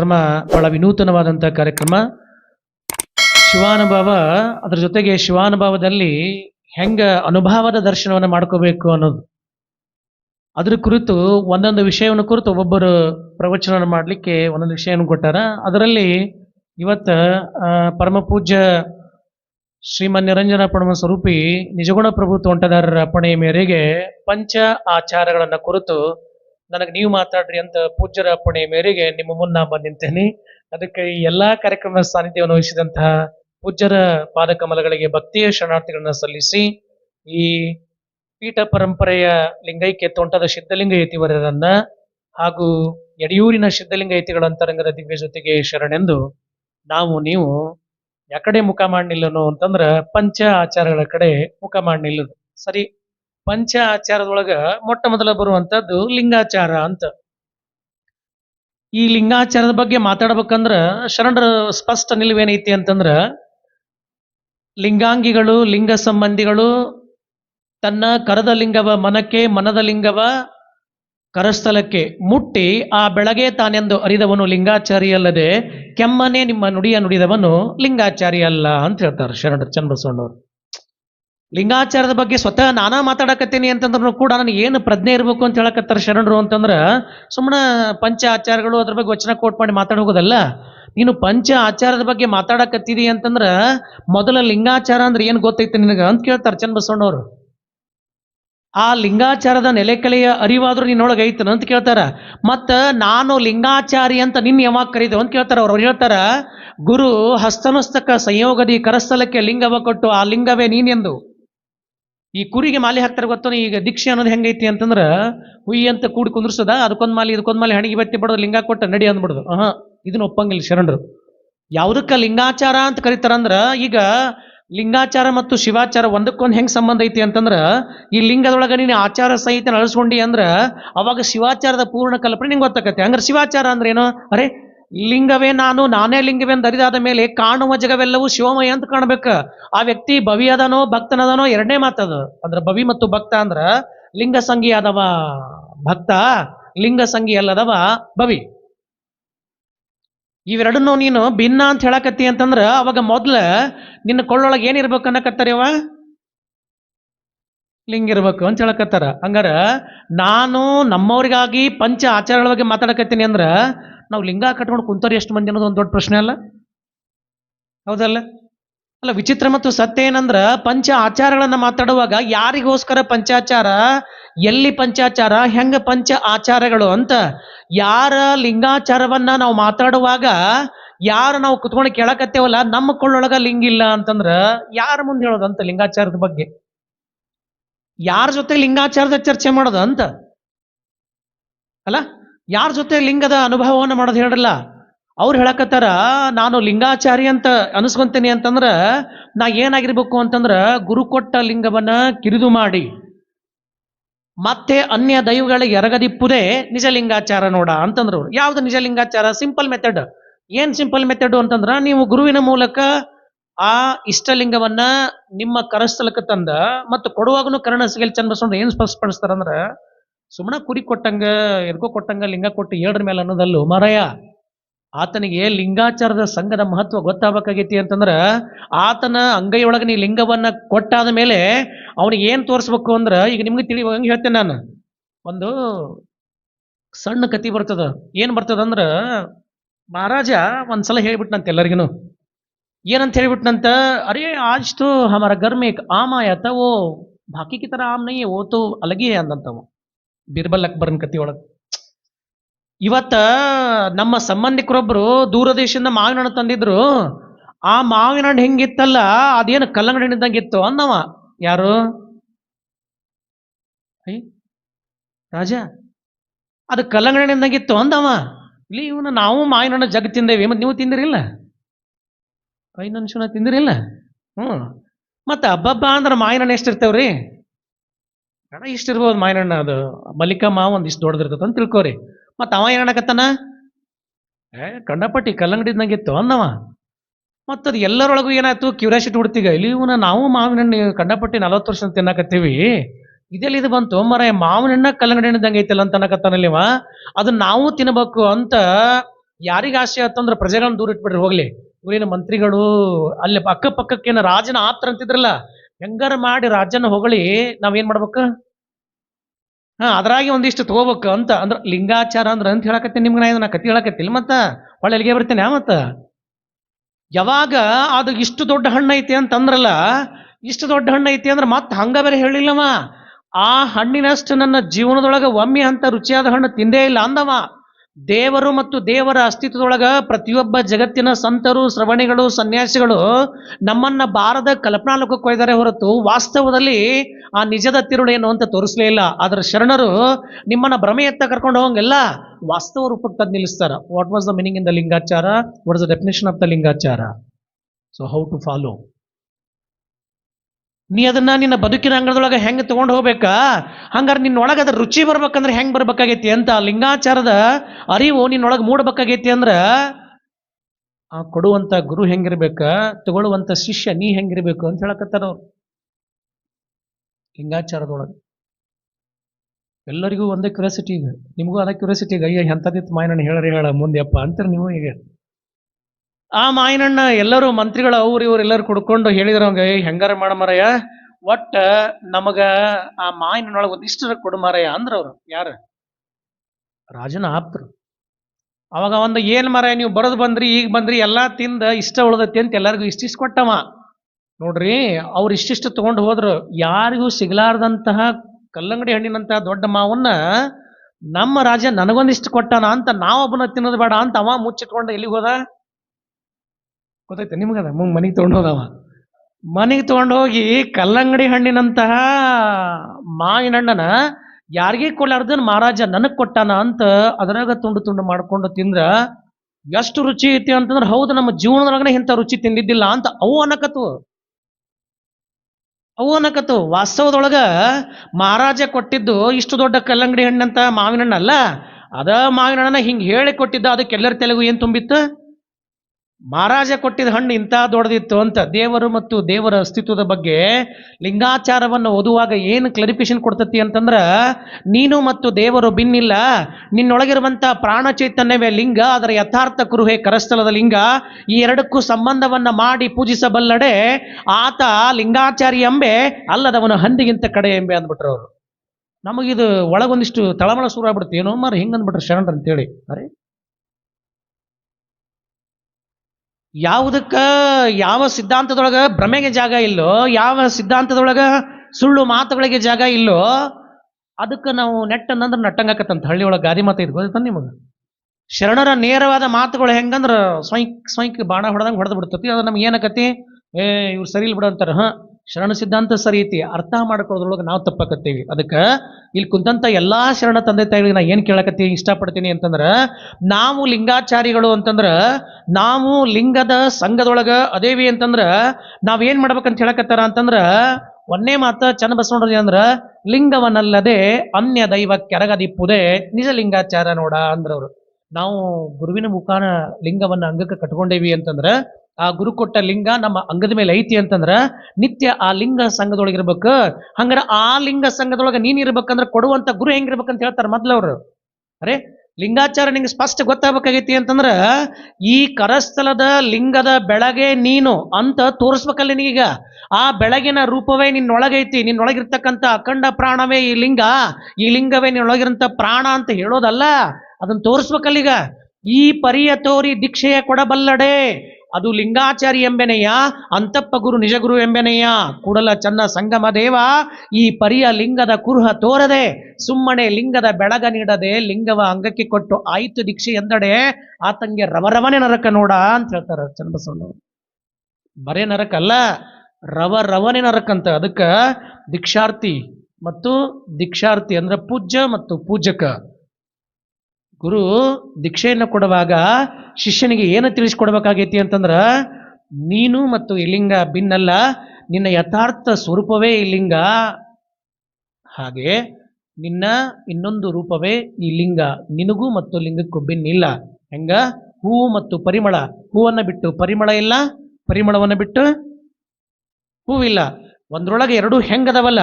ಕಾರ್ಯಕ್ರಮ ಬಹಳ ವಿನೂತನವಾದಂಥ ಕಾರ್ಯಕ್ರಮ. ಶಿವಾನುಭಾವ, ಅದ್ರ ಜೊತೆಗೆ ಶಿವಾನುಭಾವದಲ್ಲಿ ಹೆಂಗ ಅನುಭವದ ದರ್ಶನವನ್ನು ಮಾಡ್ಕೋಬೇಕು ಅನ್ನೋದು. ಅದ್ರ ಕುರಿತು ಒಂದೊಂದು ವಿಷಯವನ್ನು ಕುರಿತು ಒಬ್ಬೊಬ್ಬರು ಪ್ರವಚನ ಮಾಡಲಿಕ್ಕೆ ಒಂದೊಂದು ವಿಷಯವನ್ನು ಕೊಟ್ಟಾರ. ಅದರಲ್ಲಿ ಇವತ್ತ ಪರಮ ಪೂಜ್ಯ ಶ್ರೀಮನ್ ನಿರಂಜನ ಪರಮ ಸ್ವರೂಪಿ ನಿಜಗುಣ ಪ್ರಭು ತೋಂಟದಾರರ ಅಪ್ಪಣೆಯ ಮೇರೆಗೆ ಪಂಚ ಆಚಾರಗಳನ್ನ ಕುರಿತು ನನಗೆ ನೀವು ಮಾತಾಡ್ರಿ ಅಂತ ಪೂಜ್ಯರ ಪುಣೆ ಮೇರೆಗೆ ನಿಮ್ಮ ಮುನ್ನ ಬಂದು ನಿಂತೇನೆ. ಅದಕ್ಕೆ ಈ ಎಲ್ಲಾ ಕಾರ್ಯಕ್ರಮದ ಸಾನ್ನಿಧ್ಯವನ್ನು ವಹಿಸಿದಂತಹ ಪೂಜ್ಯರ ಪಾದಕಮಲಗಳಿಗೆ ಭಕ್ತಿಯ ಶರಣಾರ್ಥಿಗಳನ್ನ ಸಲ್ಲಿಸಿ, ಈ ಪೀಠ ಪರಂಪರೆಯ ಲಿಂಗೈಕ್ಯ ತೋಂಟದ ಸಿದ್ಧಲಿಂಗ ಯತಿವರರನ್ನ ಹಾಗೂ ಯಡಿಯೂರಿನ ಸಿದ್ಧಲಿಂಗ ಯತಿಗಳ ಅಂತರಂಗದ ದಿವ್ಯ ಜೊತೆಗೆ ಶರಣೆಂದು ನಾವು ನೀವು ಯಾಕಡೆ ಮುಖ ಮಾಡಿ ನಿಲ್ಲನು ಅಂತಂದ್ರ ಪಂಚ ಆಚಾರಗಳ ಕಡೆ ಮುಖ ಮಾಡಿ ಸರಿ? ಪಂಚ ಆಚಾರದೊಳಗ ಮೊಟ್ಟ ಮೊದಲ ಬರುವಂತದ್ದು ಲಿಂಗಾಚಾರ ಅಂತ. ಈ ಲಿಂಗಾಚಾರದ ಬಗ್ಗೆ ಮಾತಾಡ್ಬೇಕಂದ್ರ ಶರಣರ ಸ್ಪಷ್ಟ ನಿಲುವೇನೈತಿ ಅಂತಂದ್ರ ಲಿಂಗಾಂಗಿಗಳು, ಲಿಂಗ ಸಂಬಂಧಿಗಳು, ತನ್ನ ಕರದ ಲಿಂಗವ ಮನಕ್ಕೆ, ಮನದ ಲಿಂಗವ ಕರಸ್ಥಲಕ್ಕೆ ಮುಟ್ಟಿ ಆ ಬೆಳಗ್ಗೆ ತಾನೆಂದು ಅರಿದವನು ಲಿಂಗಾಚಾರಿ ಅಲ್ಲದೆ ಕೆಮ್ಮನೆ ನಿಮ್ಮ ನುಡಿಯ ನುಡಿದವನು ಲಿಂಗಾಚಾರಿ ಅಲ್ಲ ಅಂತ ಹೇಳ್ತಾರೆ ಶರಣ ಚನ್ನಬಸವಣ್ಣವರು ಲಿಂಗಾಚಾರದ ಬಗ್ಗೆ ಸ್ವತಃ ನಾನಾ ಮಾತಾಡಕತ್ತೀನಿ ಅಂತಂದ್ರೂ ಕೂಡ ನನಗೆ ಏನು ಪ್ರಜ್ಞೆ ಇರಬೇಕು ಅಂತ ಹೇಳಕತ್ತಾರ ಶರಣರು ಅಂತಂದ್ರೆ ಸುಮ್ಮನೆ ಪಂಚ ಆಚಾರಗಳು ಅದ್ರ ಬಗ್ಗೆ ವಚನ ಕೋಟ್ ಮಾಡಿ ಮಾತಾಡೋಗೋದಲ್ಲ ನೀನು ಪಂಚ ಆಚಾರದ ಬಗ್ಗೆ ಮಾತಾಡಕತ್ತಿದಿ ಅಂತಂದ್ರೆ ಮೊದಲ ಲಿಂಗಾಚಾರ ಅಂದ್ರೆ ಏನು ಗೊತ್ತೈತೆ ನಿನಗೆ ಅಂತ ಕೇಳ್ತಾರೆ ಚನ್ನಬಸವಣ್ಣವರು ಆ ಲಿಂಗಾಚಾರದ ನೆಲೆಕಲೆಯ ಅರಿವಾದರೂ ನಿನ್ನೊಳಗೆ ಐತನ ಅಂತ ಕೇಳ್ತಾರ. ಮತ್ತ ನಾನು ಲಿಂಗಾಚಾರಿ ಅಂತ ನಿನ್ನ ಯಾವಾಗ ಕರೀದು ಅಂತ ಕೇಳ್ತಾರ. ಅವ್ರು ಹೇಳ್ತಾರ, ಗುರು ಹಸ್ತನಸ್ತಕ ಸಂಯೋಗದಿ ಕರಸ್ಥಲಕ್ಕೆ ಲಿಂಗವ ಕೊಟ್ಟು ಆ ಲಿಂಗವೇ ನೀನೆಂದು. ಈ ಕುರಿಗೆ ಮಾಲೆ ಹಾಕ್ತಾರೆ ಗೊತ್ತೋ ಈಗ ದೀಕ್ಷೆ ಅನ್ನೋದು ಹೆಂಗೈತಿ ಅಂತಂದ್ರೆ ಹುಯಿ ಅಂತ ಕೂಡಿ ಕುಂದ್ರಸದ, ಅದಕ್ಕೊಂದ್ ಮಾಲಿ, ಇದಕ್ಕೊಂದ್ ಮಾಲಿ, ಹಣಿಗೆ ಬತ್ತಿ ಬಿಡೋದು ಲಿಂಗ ಕೊಟ್ಟ ನಡಿ ಅಂದ್ಬಿಡುದು. ಹಾಂ ಇದನ್ನ ಒಪ್ಪಂಗಿಲ್ಲ ಶರಣರು. ಯಾವುದಕ್ಕ ಲಿಂಗಾಚಾರ ಅಂತ ಕರೀತಾರಂದ್ರ ಈಗ ಲಿಂಗಾಚಾರ ಮತ್ತು ಶಿವಾಚಾರ ಒಂದಕ್ಕೊಂದು ಹೆಂಗೆ ಸಂಬಂಧ ಐತಿ ಅಂತಂದ್ರೆ, ಈ ಲಿಂಗದೊಳಗೆ ನೀನು ಆಚಾರ ಸಹಿತ ಅಳಿಸ್ಕೊಂಡಿ ಅಂದ್ರ, ಅವಾಗ ಶಿವಾಚಾರದ ಪೂರ್ಣ ಕಲ್ಪನೆ ನಿಂಗೆ ಗೊತ್ತಾಕತ್ತೆ. ಹಂಗಾರೆ ಶಿವಾಚಾರ ಅಂದ್ರೆ ಏನೋ ಅರೆ ಲಿಂಗವೇ ನಾನು, ನಾನೇ ಲಿಂಗವೇ ಅಂತ ಅರಿದಾದ ಮೇಲೆ ಕಾಣುವ ಜಗವೆಲ್ಲವೂ ಶಿವಮಯ ಅಂತ ಕಾಣ್ಬೇಕ. ಆ ವ್ಯಕ್ತಿ ಭವಿ ಅದನೋ ಭಕ್ತನದನೋ ಎರಡನೇ ಮಾತದ ಅಂದ್ರೆ ಭವಿ ಮತ್ತು ಭಕ್ತ ಅಂದ್ರ ಲಿಂಗ ಸಂಗಿ ಆದವ. ಭಕ್ತ ಲಿಂಗ ಸಂಗಿ ಅಲ್ಲದವ ಭವಿ. ಇವೆರಡನ್ನು ನೀನು ಭಿನ್ನ ಅಂತ ಹೇಳಕತ್ತಿ ಅಂತಂದ್ರ ಅವಾಗ ಮೊದ್ಲ ನಿನ್ನ ಕೊಳ್ಳೊಳಗೆ ಏನಿರ್ಬೇಕು ಅನ್ನಕತ್ತಾರವ ಲಿಂಗ ಇರ್ಬೇಕು ಅಂತ ಹೇಳಕತ್ತಾರ. ಹಂಗಾರ ನಾನು ನಮ್ಮವ್ರಿಗಾಗಿ ಪಂಚ ಆಚಾರಗಳ ಬಗ್ಗೆ ಮಾತಾಡಕತ್ತೀನಿ ಅಂದ್ರ ನಾವು ಲಿಂಗ ಕಟ್ಕೊಂಡು ಕುಂತವ್ರು ಎಷ್ಟು ಮಂದಿ ಅನ್ನೋದು ಒಂದು ದೊಡ್ಡ ಪ್ರಶ್ನೆ ಅಲ್ಲ? ಹೌದಲ್ಲ? ಅಲ್ಲ, ವಿಚಿತ್ರ ಮತ್ತು ಸತ್ಯ ಏನಂದ್ರ ಪಂಚ ಆಚಾರಗಳನ್ನ ಮಾತಾಡುವಾಗ ಯಾರಿಗೋಸ್ಕರ ಪಂಚಾಚಾರ, ಎಲ್ಲಿ ಪಂಚಾಚಾರ, ಹೆಂಗ ಪಂಚ ಆಚಾರಗಳು ಅಂತ ಯಾರ ಲಿಂಗಾಚಾರವನ್ನ ನಾವು ಮಾತಾಡುವಾಗ ಯಾರ ನಾವು ಕುತ್ಕೊಂಡು ಕೇಳಕತ್ತೇವಲ್ಲ, ನಮ್ಮ ಕೊಳ್ಳೊಳಗ ಲಿಂಗ ಇಲ್ಲ ಅಂತಂದ್ರ ಯಾರ ಮುಂದೆ ಹೇಳೋದಂತ ಲಿಂಗಾಚಾರದ ಬಗ್ಗೆ? ಯಾರ ಜೊತೆ ಲಿಂಗಾಚಾರದ ಚರ್ಚೆ ಮಾಡೋದು ಅಂತ? ಅಲ್ಲ? ಯಾರ ಜೊತೆ ಲಿಂಗದ ಅನುಭವವನ್ನು ಮಾಡೋದು ಹೇಳಲ್ಲ ಅವ್ರು ಹೇಳಕತ್ತಾರ, ನಾನು ಲಿಂಗಾಚಾರಿ ಅಂತ ಅನಿಸ್ಕೊಂತೀನಿ ಅಂತಂದ್ರ, ನಾ ಏನಾಗಿರ್ಬೇಕು ಅಂತಂದ್ರ ಗುರು ಕೊಟ್ಟ ಲಿಂಗವನ್ನ ಕಿರಿದು ಮಾಡಿ. ಮತ್ತೆ ಅನ್ಯ ದೈವಗಳಿಗೆ ಎರಗದಿಪ್ಪುದೇ ನಿಜ ಲಿಂಗಾಚಾರ ನೋಡ ಅಂತಂದ್ರು ಯಾವ್ದು ನಿಜ ಲಿಂಗಾಚಾರ? Simple method. ಏನ್ ಸಿಂಪಲ್ ಮೆಥಡ್ ಅಂತಂದ್ರ, ನೀವು ಗುರುವಿನ ಮೂಲಕ ಆ ಇಷ್ಟಲಿಂಗವನ್ನ ನಿಮ್ಮ ಕರಸ್ಥಲಕ್ಕೆ ತಂದ, ಮತ್ತು ಕೊಡುವಾಗನು ಕರ್ಣ ಸಿಗಲ್ ಏನು ಏನ್ ಸ್ಪಷ್ಟಪಡಿಸ್ತಾರಂದ್ರ ಸುಮ್ಮನೆ ಕುರಿ ಕೊಟ್ಟಂಗ, ಎರ್ಗೋ ಕೊಟ್ಟಂಗ, ಲಿಂಗ ಕೊಟ್ಟು ಹೇಳ್ರ ಮೇಲೆ ಅನ್ನೋದಲ್ಲೂ. ಮಾರಯ್ಯ ಆತನಿಗೆ ಲಿಂಗಾಚಾರದ ಸಂಘದ ಮಹತ್ವ ಗೊತ್ತಾಗಬೇಕಾಗೈತಿ ಅಂತಂದ್ರೆ, ಆತನ ಅಂಗೈಯೊಳಗೆ ನೀ ಲಿಂಗವನ್ನ ಕೊಟ್ಟಾದ ಮೇಲೆ ಅವನಿಗೆ ಏನು ತೋರಿಸ್ಬೇಕು ಅಂದ್ರೆ, ಈಗ ನಿಮ್ಗೆ ತಿಳಿವಂಗೆ ಹೇಳ್ತೇನೆ ನಾನು. ಒಂದು ಸಣ್ಣ ಕತಿ ಬರ್ತದ. ಏನು ಬರ್ತದಂದ್ರೆ ಮಹಾರಾಜ ಒಂದ್ಸಲ ಹೇಳ್ಬಿಟ್ನಂತೆ ಎಲ್ಲರಿಗೂ ಏನಂತ ಹೇಳ್ಬಿಟ್ನಂತ, ಅರೇ, ಆಜ್ತು, ಹಮಾರ ಗರ್ಮೇಕ್, ಆಮ ಆತ ಓ ಬಾಕಿ ಕಿ ತರ ಆಮ್ ನೈ ಅಲಗಿ ಅಂದಂತವ. ಬಿರ್ಬಲ್ ಅಕ್ಬರ್ನ ಕತಿ ಒಳಗ್. ಇವತ್ತ ನಮ್ಮ ಸಂಬಂಧಿಕರೊಬ್ರು ದೂರ ದೇಶದಿಂದ ಮಾವಿನ ಹಣ್ಣು ತಂದಿದ್ರು. ಆ ಮಾವಿನ ಹಣ್ಣು ಹೆಂಗಿತ್ತಲ್ಲ, ಅದೇನು ಕಲ್ಲಂಗಡಿ ಹಣ್ಣಿದ್ದಂಗಿತ್ತು ಅನ್ನವ. ಯಾರು? ಐ, ರಾಜ, ಅದು ಕಲ್ಲಂಗಡಿ ಹಣ್ಣಿದ್ದಂಗಿತ್ತು ಅಂದವ. ಇಲ್ಲಿ ಇವನು, ನಾವು ಮಾವಿನ ಹಣ್ಣು ಜಗ್ ತಿಂದೇವಿ, ಮತ್ತೆ ನೀವು ತಿಂದಿರಿಲ್ಲ? ಐನ ತಿಂದಿರಿಲ್ಲ? ಹ್ಞೂ ಮತ್ತೆ ಹಬ್ಬಬ್ಬ ಅಂದ್ರೆ ಮಾವಿನ ಹಣ್ಣು ಎಷ್ಟಿರ್ತೇವ್ರಿ ಅಣ್ಣ ಇಷ್ಟಿರ್ಬೋದು ಮಾಯಣ್ಣ ಅದು ಮಲ್ಲಿಕಾ ಒಂದು ಇಷ್ಟು ದೊಡ್ಡದಿರ್ತದೆ ಅಂತ ತಿಳ್ಕೊರಿ. ಮತ್ತು ಅವ ಏನ್ ಅನ್ನಕತ್ತಾನ? ಏ ಕಂಡಪಟ್ಟಿ ಅನ್ನವ. ಮತ್ತು ಅದು ಎಲ್ಲರೊಳಗೂ ಏನಾಯ್ತು ಕ್ಯೂರಿಯಾಸಿಟಿ ಹುಡ್ತೀಗ, ಇಲ್ಲಿ ಇವನ ನಾವು ಮಾವಿನ ಹಣ್ಣು ಕಂಡಪಟ್ಟಿ ನಲವತ್ತು ವರ್ಷ ತಿನ್ನಕತ್ತೀವಿ. ಇದೆಲ್ಲ ಇದು ಬಂತು? ಮರ ಮಾವಿನ ಹಣ್ಣ ಕಲ್ಲಂಗಡಿ ಹಣ್ಣಿದಂಗೆ ಐತಲ್ಲ ಅಂತ ಅನ್ನಕತ್ತಾನಲ್ಲಿವ ಅದನ್ನ ನಾವು ತಿನ್ನಬೇಕು ಅಂತ ಯಾರಿಗ ಆಸೆ ಅಂದ್ರೆ ಪ್ರಜೆಗಳನ್ನ ದೂರ ಇಟ್ಬಿಡ್ರಿ ಹೋಗ್ಲಿ. ಊರಿನ ಮಂತ್ರಿಗಳು, ಅಲ್ಲಿ ಅಕ್ಕಪಕ್ಕಕ್ಕೇನ ರಾಜನ ಆತ್ರ ಅಂತಿದ್ರಲ್ಲ ಹೆಂಗಾರ ಮಾಡಿ ರಾಜನ ಹೊಗಳಿ ನಾವೇನ್ ಮಾಡ್ಬೇಕು? ಹಾ, ಅದ್ರಾಗಿ ಒಂದಿಷ್ಟು ತಗೋಬೇಕು ಅಂತ, ಅಂದ್ರ ಲಿಂಗಾಚಾರ ಅಂದ್ರ ಅಂತ ಹೇಳಕತ್ತೀನಿ ನಿಮ್ಗೆ ನಾ ಇದನ್ನ ಕತಿ ಹೇಳಕತ್ತಿಲ್ಲ ಮತ್ತ? ಒಳ್ಳೆ ಎಲ್ಲಿಗೆ ಬರ್ತೇನೆ ಮತ್ತ? ಯಾವಾಗ ಅದು ಇಷ್ಟು ದೊಡ್ಡ ಹಣ್ಣು ಐತಿ ಅಂತಂದ್ರಲ್ಲ, ಇಷ್ಟು ದೊಡ್ಡ ಹಣ್ಣು ಐತಿ ಅಂದ್ರೆ ಮತ್ತೆ ಹಂಗ ಬೇರೆ ಹೇಳಿಲ್ಲವ ಆ ಹಣ್ಣಿನಷ್ಟು ನನ್ನ ಜೀವನದೊಳಗೆ ಒಮ್ಮೆ ಅಂತ ರುಚಿಯಾದ ಹಣ್ಣು ತಿಂದೇ ಇಲ್ಲ ಅಂದವ. ದೇವರು ಮತ್ತು ದೇವರ ಅಸ್ತಿತ್ವದೊಳಗ ಪ್ರತಿಯೊಬ್ಬ ಜಗತ್ತಿನ ಸಂತರು, ಶ್ರವಣಿಗಳು, ಸನ್ಯಾಸಿಗಳು ನಮ್ಮನ್ನ ಬಾರದ ಕಲ್ಪನಾ ಲೋಕಕ್ಕೆ ಒಯ್ದಾರೆ ಹೊರತು ವಾಸ್ತವದಲ್ಲಿ ಆ ನಿಜದ ತಿರುಳು ಏನು ಅಂತ ತೋರಿಸ್ಲೇ ಇಲ್ಲ. ಆದ್ರೆ ಶರಣರು ನಿಮ್ಮನ್ನ ಭ್ರಮೆಯತ್ತ ಕರ್ಕೊಂಡು ಹೋಗಂಗೆಲ್ಲ ವಾಸ್ತವ ರೂಪಕ್ಕೆ ತಂದು ನಿಲ್ಲಿಸ್ತಾರ. What was the meaning in the ಲಿಂಗಾಚಾರ? What is the definition of the ಲಿಂಗಾಚಾರ? So how to follow ನೀ ಅದನ್ನ ನಿನ್ನ ಬದುಕಿನ ಅಂಗಳದೊಳಗೆ ಹೆಂಗೆ ತಗೊಂಡು ಹೋಗ್ಬೇಕಾ? ಹಂಗಾರೆ ನಿನ್ನೊಳಗೆ ಅದ್ರ ರುಚಿ ಬರ್ಬೇಕಂದ್ರೆ ಹೆಂಗೆ ಬರ್ಬೇಕಾಗೈತಿ ಅಂತ ಲಿಂಗಾಚಾರದ ಅರಿವು ನಿನ್ನೊಳಗೆ ಮೂಡ್ಬೇಕಾಗೈತಿ ಅಂದ್ರೆ, ಆ ಕೊಡುವಂತ ಗುರು ಹೆಂಗಿರ್ಬೇಕ, ತಗೊಳ್ಳುವಂತ ಶಿಷ್ಯ ನೀ ಹೆಂಗಿರ್ಬೇಕು ಅಂತ ಹೇಳಕತ್ತಾರ ಲಿಂಗಾಚಾರದೊಳಗೆ. ಎಲ್ಲರಿಗೂ ಒಂದೇ ಕ್ಯೂರಿಯಾಸಿಟಿ ಇದೆ ನಿಮಗೂ ಅದೇ ಕ್ಯೂರಿಯಾಸಿಟಿ ಇದೆ ಅಯ್ಯ ಎಂಥದಿತ್ತು ಮಾಯನ ಹೇಳ್ರಿ ಹೇಳ ಮುಂದೆಪ್ಪ ಅಂತಾರೆ ನೀವು ಈಗ. ಆ ಮಾಯನಣ್ಣ ಎಲ್ಲರೂ ಮಂತ್ರಿಗಳು ಅವ್ರು ಇವ್ರು ಎಲ್ಲರೂ ಕುಡ್ಕೊಂಡು ಹೇಳಿದ್ರ ಅವಂಗ "ಏಯ್, ಹೆಂಗಾರ ಮಾಡ ಮಾರಯ್ಯ ಒಟ್ಟ ನಮಗ ಆ ಮಾಯನೊಳಗೆ ಒಂದಿಷ್ಟರ ಕೊಡು ಮಾರಯ್ಯ ಅಂದ್ರ ಅವ್ರು. ಯಾರು? ರಾಜನ ಆಪ್ತರು. ಅವಾಗ ಒಂದು ಏನ್ ಮಾರಾಯ ನೀವು ಬರೋದು ಬಂದ್ರಿ ಈಗ ಬಂದ್ರಿ ಎಲ್ಲಾ ತಿಂದ ಇಷ್ಟ ಉಳ್ದೈತಿ ಅಂತ ಎಲ್ಲರಿಗೂ ಇಷ್ಟಿಷ್ಟು ಕೊಟ್ಟವ. ನೋಡ್ರಿ ಅವ್ರು ಇಷ್ಟಿಷ್ಟು ತಗೊಂಡು ಹೋದ್ರು. ಯಾರಿಗೂ ಸಿಗ್ಲಾರ್ದಂತಹ ಕಲ್ಲಂಗಡಿ ಹಣ್ಣಿನಂತಹ ದೊಡ್ಡ ಮಾವನ್ನ ನಮ್ಮ ರಾಜ ನನಗೊಂದಿಷ್ಟು ಕೊಟ್ಟಾನ ಅಂತ ನಾವೊಬ್ಬನ ತಿನ್ನೋದು ಬೇಡ ಅಂತ ಅವ ಮುಚ್ಚಿಟ್ಕೊಂಡು ಎಲ್ಲಿಗೆ ಹೋದ? ಗೊತ್ತೈತೆ ನಿಮ್ಗದ? ಮುಂಗ್ ಮನೆಗೆ ತೊಗೊಂಡು ಹೋದವ ಮನೆಗೆ ತೊಗೊಂಡು ಹೋಗಿ ಕಲ್ಲಂಗಡಿ ಹಣ್ಣಿನಂತಹ ಮಾವಿನ ಹಣ್ಣನ ಯಾರಿಗೆ ಕೊಡ್ಲಾರ್ದನ್ ಮಹಾರಾಜ ನನಗೆ ಕೊಟ್ಟಾನ ಅಂತ ಅದ್ರಾಗ ತುಂಡು ತುಂಡು ಮಾಡ್ಕೊಂಡು ತಿಂದ್ರ ಎಷ್ಟು ರುಚಿ ಐತಿ ಅಂತಂದ್ರೆ ಹೌದು, ನಮ್ಮ ಜೀವನದೊಳಗನೆ ಇಂಥ ರುಚಿ ತಿಂದಿದ್ದಿಲ್ಲ ಅಂತ ಅವು ಅನ್ನಕತ್ತು ಅವು ಅನ್ನಕತ್ತು ವಾಸ್ತವದೊಳಗ ಮಹಾರಾಜ ಕೊಟ್ಟಿದ್ದು ಇಷ್ಟು ದೊಡ್ಡ ಕಲ್ಲಂಗಡಿ ಹಣ್ಣಂತ ಮಾವಿನ ಹಣ್ಣಲ್ಲ, ಅದ ಮಾವಿನ ಹಣ್ಣನ ಹಿಂಗ್ ಹೇಳಿ ಕೊಟ್ಟಿದ್ದ ಅದಕ್ಕೆಲ್ಲರ ತೆಲುಗು ಏನು ತುಂಬಿತ್ತು? ಮಹಾರಾಜ ಕೊಟ್ಟಿದ ಹಣ್ಣು ಇಂಥ ದೊಡ್ಡದಿತ್ತು ಅಂತ ದೇವರು ಮತ್ತು ದೇವರ ಅಸ್ತಿತ್ವದ ಬಗ್ಗೆ ಲಿಂಗಾಚಾರವನ್ನು ಓದುವಾಗ ಏನು ಕ್ಲರಿಫಿಕೇಶನ್ ಕೊಡ್ತತಿ ಅಂತಂದ್ರ, ನೀನು ಮತ್ತು ದೇವರು ಭಿನ್ನಿಲ್ಲ ನಿನ್ನೊಳಗಿರುವಂತ ಪ್ರಾಣ ಚೈತನ್ಯವೇ ಲಿಂಗ, ಅದರ ಯಥಾರ್ಥ ಕುರುಹೆ ಕರಸ್ಥಲದ ಲಿಂಗ, ಈ ಎರಡಕ್ಕೂ ಸಂಬಂಧವನ್ನ ಮಾಡಿ ಪೂಜಿಸಬಲ್ಲಡೆ ಆತ ಲಿಂಗಾಚಾರಿ ಎಂಬೆ ಅಲ್ಲದವನ ಹಂದಿಗಿಂತ ಕಡೆ ಎಂಬೆ ಅಂದ್ಬಿಟ್ರು ಅವರು. ನಮಗಿದು ಒಳಗೊಂದಿಷ್ಟು ತಳಮಳ ಶುರು ಆಗ್ಬಿಡುತ್ತೆ ಏನೋ ಮಾರು ಹಿಂಗ್ ಅಂದ್ಬಿಟ್ರು ಶರಣರು ಅಂತೇಳಿ. ಅರೆ ಯಾವುದಕ್ಕ, ಯಾವ ಸಿದ್ಧಾಂತದೊಳಗ ಭ್ರಮೆಗೆ ಜಾಗ ಇಲ್ಲೋ, ಯಾವ ಸಿದ್ಧಾಂತದೊಳಗ ಸುಳ್ಳು ಮಾತುಗಳಿಗೆ ಜಾಗ ಇಲ್ಲೋ, ಅದಕ್ಕೆ ನಾವು ನೆಟ್ಟನಂದ್ರೆ ನಟ್ಟಂಗಾಕತ್ತಂತ ಹಳ್ಳಿ ಒಳಗೆ ಗಾದಿ ಮಾತು ಇದು ಗೊತ್ತ ನಿಮಗೆ? ಶರಣರ ನೇರವಾದ ಮಾತುಗಳು ಹೆಂಗಂದ್ರೆ ಸ್ವಯಂ ಸ್ವಯಂಕ್ ಬಾಣ ಹೊಡೆದಂಗೆ ಹೊಡೆದು ಬಿಡ್ತತಿ, ಅದು ನಮ್ಗೆ ಏನಕತಿ? ಏ, ಇವ್ರು ಸರಿ ಇಲ್ಲ ಬಿಡು ಅಂತಾರ, ಹ. ಶರಣ ಸಿದ್ಧಾಂತ ಸರಿ ಐತಿ, ಅರ್ಥ ಮಾಡ್ಕೊಳ್ಳೋದ್ರೊಳಗೆ ನಾವು ತಪ್ಪಕತ್ತೀವಿ. ಅದಕ್ಕೆ ಇಲ್ಲಿ ಕುಂತಂತ ಎಲ್ಲಾ ಶರಣ ತಂದೆ ತಾಯಿಗಳಿಗೆ ನಾ ಏನು ಕೇಳಕತ್ತೀನಿ, ಇಷ್ಟಪಡ್ತೀನಿ ಅಂತಂದ್ರೆ, ನಾವು ಲಿಂಗಾಚಾರಿಗಳು ಅಂತಂದ್ರೆ, ನಾವು ಲಿಂಗದ ಸಂಘದೊಳಗೆ ಅದೇವಿ ಅಂತಂದ್ರ ನಾವೇನು ಮಾಡ್ಬೇಕಂತ ಹೇಳಕತ್ತಾರ ಅಂತಂದ್ರೆ, ಒಂದೇ ಮಾತ ಚನ್ನ ಬಸವಣ್ಣ ಅಂದ್ರೆ ಲಿಂಗವನ್ನಲ್ಲದೆ ಅನ್ಯ ದೈವ ಕೆರಗದಿಪ್ಪುದೇ ನಿಜ ಲಿಂಗಾಚಾರ ನೋಡ ಅಂದ್ರವ್ರು. ನಾವು ಗುರುವಿನ ಮುಖಾನ ಲಿಂಗವನ್ನ ಅಂಗಕ್ಕೆ ಕಟ್ಕೊಂಡೇವಿ ಅಂತಂದ್ರ ಆ ಗುರು ಕೊಟ್ಟ ಲಿಂಗ ನಮ್ಮ ಅಂಗದ ಮೇಲೆ ಐತಿ ಅಂತಂದ್ರ ನಿತ್ಯ ಆ ಲಿಂಗ ಸಂಘದೊಳಗಿರ್ಬೇಕು ಹಂಗಾರ ಆ ಲಿಂಗ ಸಂಘದೊಳಗೆ ನೀನ್ ಇರ್ಬೇಕಂದ್ರ ಕೊಡುವಂತ ಗುರು ಹೆಂಗಿರ್ಬೇಕಂತ ಹೇಳ್ತಾರೆ ಮೊದ್ಲವ್ರು ಅರೆ ಲಿಂಗಾಚಾರ ನಿಂಗೆ ಸ್ಪಷ್ಟ ಗೊತ್ತಾಗಬೇಕಾಗೈತಿ ಅಂತಂದ್ರ ಈ ಕರಸ್ಥಲದ ಲಿಂಗದ ಬೆಳಗ್ಗೆ ನೀನು ಅಂತ ತೋರಿಸ್ಬೇಕಲ್ಲ ನಿನಗೀಗ. ಆ ಬೆಳಗಿನ ರೂಪವೇ ನಿನ್ನೊಳಗೈತಿ. ನಿನ್ನೊಳಗಿರ್ತಕ್ಕಂಥ ಅಖಂಡ ಪ್ರಾಣವೇ ಈ ಲಿಂಗ. ಈ ಲಿಂಗವೇ ನಿನ್ನೊಳಗಿರಂತ ಪ್ರಾಣ ಅಂತ ಹೇಳೋದಲ್ಲ. ಅದನ್ನ ತೋರಿಸ್ಬೇಕಲ್ಲ ಈಗ ಈ ಪರಿಯ ತೋರಿ ದೀಕ್ಷೆಯ ಕೊಡಬಲ್ಲಡೆ. ಅದು ಲಿಂಗಾಚಾರಿ ಎಂಬೆನೆಯ? ಅಂತಪ್ಪ ಗುರು ನಿಜಗುರು ಎಂಬೆನೆಯ? ಕೂಡಲ ಚನ್ನ ಸಂಗಮ ದೇವ, ಈ ಪರಿಯ ಲಿಂಗದ ಕುರುಹ ತೋರದೆ, ಸುಮ್ಮನೆ ಲಿಂಗದ ಬೆಳಗ ನೀಡದೆ ಲಿಂಗವ ಅಂಗಕ್ಕೆ ಕೊಟ್ಟು ಆಯ್ತು ದೀಕ್ಷೆ ಎಂದಡೆ, ಆತಂಗೆ ರವರವನೆ ನರಕ ನೋಡ ಅಂತ ಹೇಳ್ತಾರ ಚನ್ನಬಸವಣ್ಣವರು. ಬರೇ ನರಕ ಅಲ್ಲ ರವ ರವನೆ ನರಕ ಅಂತ. ಅದಕ್ಕ ದೀಕ್ಷಾರ್ಥಿ ಮತ್ತು ದೀಕ್ಷಾರ್ಥಿ ಅಂದ್ರೆ ಪೂಜ್ಯ ಮತ್ತು ಪೂಜಕ. ಗುರು ದೀಕ್ಷೆಯನ್ನು ಕೊಡುವಾಗ ಶಿಷ್ಯನಿಗೆ ಏನು ತಿಳಿಸ್ಕೊಡ್ಬೇಕಾಗೈತಿ ಅಂತಂದ್ರೆ, ನೀನು ಮತ್ತು ಈ ಲಿಂಗ ಭಿನ್ನಲ್ಲ ನಿನ್ನ ಯಥಾರ್ಥ ಸ್ವರೂಪವೇ ಈ ಲಿಂಗ ಹಾಗೆ ನಿನ್ನ ಇನ್ನೊಂದು ರೂಪವೇ ಈ ಲಿಂಗ ನಿನಗೂ ಮತ್ತು ಲಿಂಗಕ್ಕೂ ಭಿನ್ನಿಲ್ಲ ಹೆಂಗ? ಹೂವು ಮತ್ತು ಪರಿಮಳ. ಹೂವನ್ನು ಬಿಟ್ಟು ಪರಿಮಳ ಇಲ್ಲ, ಪರಿಮಳವನ್ನು ಬಿಟ್ಟು ಹೂವಿಲ್ಲ. ಒಂದ್ರೊಳಗೆ ಎರಡು ಹೆಂಗದವಲ್ಲ?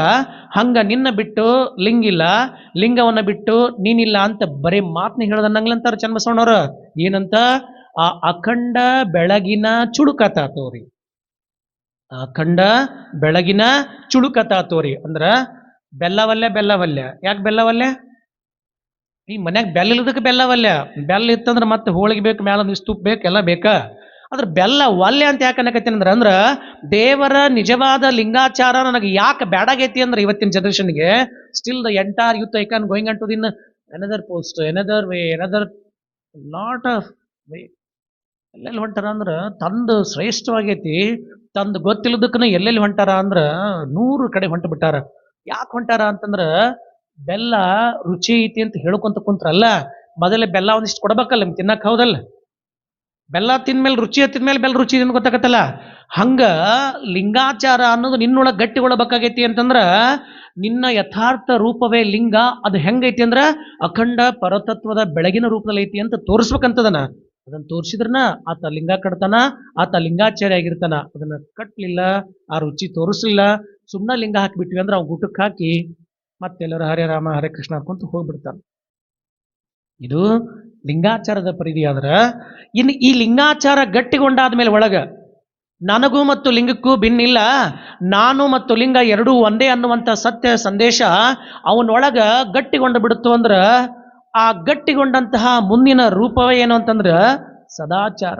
ಹಂಗ ನಿನ್ನ ಬಿಟ್ಟು ಲಿಂಗಿಲ್ಲ ಲಿಂಗವನ್ನ ಬಿಟ್ಟು ನೀನಿಲ್ಲ ಅಂತ ಬರೀ ಮಾತನ್ನ ಹೇಳ್ದನ್ನಂಗ್ಲಂತಾರ ಚನ್ನಬಸವಣ್ಣವ್ರ. ಏನಂತ? ಆ ಅಖಂಡ ಬೆಳಗಿನ ಚುಡುಕತ ತೋರಿ. ಅಖಂಡ ಬೆಳಗಿನ ಚುಡುಕತ ತೋರಿ. ಅಂದ್ರ ಬೆಲ್ಲವಲ್ಲೆ ಬೆಲ್ಲವಲ್ಲೆ ಯಾಕೆ ಬೆಲ್ಲವಲ್ಲೆ ಈ ಮನ್ಯಾಗ ಬೆಲ್ಲ ಇಲ್ಲದಕ್ಕೆ ಬೆಲ್ಲವಲ್ಲೆ ಬೆಲ್ಲ ಇತ್ತಂದ್ರೆ ಮತ್ತೆ ಹೋಳಿಗೆ ಬೇಕು ಮ್ಯಾಲ ಒಂದಿಷ್ಟು ತುಪ್ಪ ಬೇಕು, ಎಲ್ಲ ಬೇಕಾ? ಅದ್ರ ಬೆಲ್ಲ ಒಲ್ಲೆ ಅಂತ ಯಾಕೆ ಅನ್ನಕತ್ತೀನಿ ಅಂದ್ರೆ, ಅಂದ್ರ ದೇವರ ನಿಜವಾದ ಲಿಂಗಾಚಾರ ನನಗೆ ಯಾಕೆ ಬೇಡಾಗೈತಿ ಅಂದ್ರೆ ಇವತ್ತಿನ ಜನರೇಷನ್ಗೆ still the entire youth can going on to then another post another way another lot of way ಎಲ್ಲೆಲ್ಲಿ ಹೊಂಟಾರ ಅಂದ್ರ, ತಂದು ಶ್ರೇಷ್ಠವಾಗೈತಿ, ತಂದು ಗೊತ್ತಿಲ್ಲದಕ್ಕನ ಎಲ್ಲೆಲ್ಲಿ ಹೊಂಟಾರ ಅಂದ್ರ ನೂರು ಕಡೆ ಹೊಂಟು ಬಿಟ್ಟಾರ. ಯಾಕೆ ಹೊಂಟಾರ ಅಂತಂದ್ರ, ಬೆಲ್ಲ ರುಚಿ ಐತಿ ಅಂತ ಹೇಳ್ಕೊಂತ ಕುಂತ್ರಲ್ಲ, ಮೊದಲೇ ಬೆಲ್ಲ ಒಂದಿಷ್ಟು ಕೊಡ್ಬೇಕಲ್ಲ ನಿಮ್ಗೆ ತಿನ್ನಕ್ ಹೌದಲ್ಲ? ಬೆಲ್ಲ ತಿಂದ್ಮೇಲೆ ರುಚಿ ಹತ್ತಿದ್ಮೇಲೆ ಬೆಲ್ಲ ರುಚಿ ಅಂತ ಗೊತ್ತಾಗತ್ತಲ್ಲ? ಹಂಗ ಲಿಂಗಾಚಾರ ಅನ್ನೋದು ನಿನ್ನೊಳಗೆ ಗಟ್ಟಿಗೊಳ್ಳಬೇಕಾಗೈತಿ ಅಂತಂದ್ರ ನಿನ್ನ ಯಥಾರ್ಥ ರೂಪವೇ ಲಿಂಗ, ಅದು ಹೆಂಗೈತಿ ಅಂದ್ರ ಅಖಂಡ ಪರತತ್ವದ ಬೆಳಗಿನ ರೂಪದಲ್ಲಿ ಐತಿ ಅಂತ ತೋರಿಸ್ಬೇಕಂತದನ. ಅದನ್ನ ತೋರಿಸಿದ್ರನ ಆತ ಲಿಂಗ ಕಟ್ತಾನ ಆತ ಲಿಂಗಾಚಾರ್ಯ ಆಗಿರ್ತಾನ. ಅದನ್ನ ಕಟ್ಲಿಲ್ಲ, ಆ ರುಚಿ ತೋರಿಸ್ಲಿಲ್ಲ ಸುಮ್ಮನೆ ಲಿಂಗ ಹಾಕಿಬಿಟ್ವಿ ಅಂದ್ರೆ ಅವ್ನು ಗುಟಕ್ಕೆ ಹಾಕಿ ಮತ್ತೆಲ್ಲರೂ ಹರೇ ರಾಮ, ಹರೇ ಕೃಷ್ಣ ಅನ್ಕೊಂತ ಹೋಗ್ಬಿಡ್ತಾನೆ. ಇದು ಲಿಂಗಾಚಾರದ ಪರಿಧಿ ಆದ್ರೆ ಇನ್ನು ಈ ಲಿಂಗಾಚಾರ ಗಟ್ಟಿಗೊಂಡಾದ ಮೇಲೆ ಒಳಗ ನನಗೂ ಮತ್ತು ಲಿಂಗಕ್ಕೂ ಭಿನ್ನಿಲ್ಲ. ನಾನು ಮತ್ತು ಲಿಂಗ ಎರಡೂ ಒಂದೇ ಅನ್ನುವಂಥ ಸತ್ಯ ಸಂದೇಶ ಅವನೊಳಗೆ ಗಟ್ಟಿಗೊಂಡು ಬಿಡುತ್ತು ಅಂದ್ರೆ, ಆ ಗಟ್ಟಿಗೊಂಡಂತಹ ಮುಂದಿನ ರೂಪವೇ ಏನು ಅಂತಂದ್ರೆ ಸದಾಚಾರ.